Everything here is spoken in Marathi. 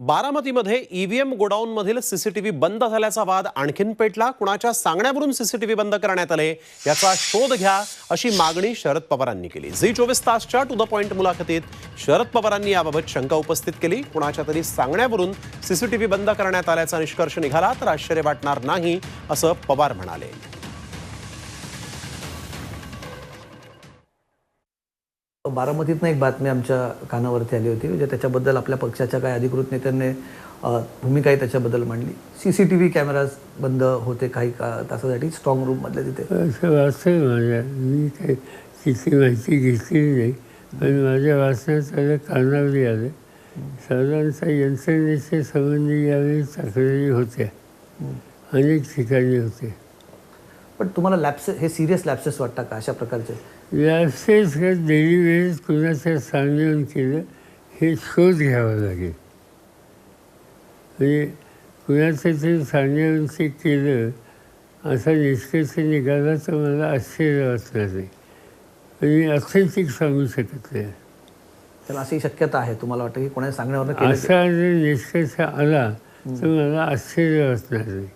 बारामतीमध्ये ईव्हीएम गोडाऊनमधील सीसीटीव्ही बंद झाल्याचा वाद आणखीन पेटला. कुणाच्या सांगण्यावरून सीसीटीव्ही बंद करण्यात आले याचा शोध घ्या अशी मागणी शरद पवारांनी केली. झी चोवीस तासच्या टू द पॉइंट मुलाखतीत शरद पवारांनी याबाबत शंका उपस्थित केली. कुणाच्या तरी सांगण्यावरून सीसीटीव्ही बंद करण्यात आल्याचा निष्कर्ष निघाला तर आश्चर्य वाटणार नाही असं पवार म्हणाले. बारामतीतनं एक बातमी आमच्या कानावरती आली होती म्हणजे त्याच्याबद्दल आपल्या पक्षाच्या काही अधिकृत नेत्यांनी भूमिकाही त्याच्याबद्दल मांडली. C C T V cameras बंद होते काही का तासासाठी स्ट्रॉंग रूममधले तिथे. असं वाचतंय माझ्या मी काही तिथली माहिती घेतलेली नाही पण माझ्या वाचण्यात आलं कानावरी आलं. साधारणतः यंत्रणेचे संबंधी यावेळी तक्रारी होत्या. अनेक ठिकाणी होते. पण तुम्हाला लॅप्सेस हे सिरियस लॅप्सेस वाटतात का अशा प्रकारचे? लॅपसेस का डेली वेळेस कुणाच्या सांगण्यावर केलं हे शोध घ्यावा लागेल. म्हणजे कुणाचं तरी सांगण्यावर ते केलं असा निष्कर्ष निघाला तर मला आश्चर्य वाटणार नाही. मी ऑथेंटिक सांगू शकत नाही. तर अशी शक्यता आहे तुम्हाला वाटतं की कोणाच्या सांगण्यावर असा जर निष्कर्ष आला तर मला आश्चर्य वाटणार नाही.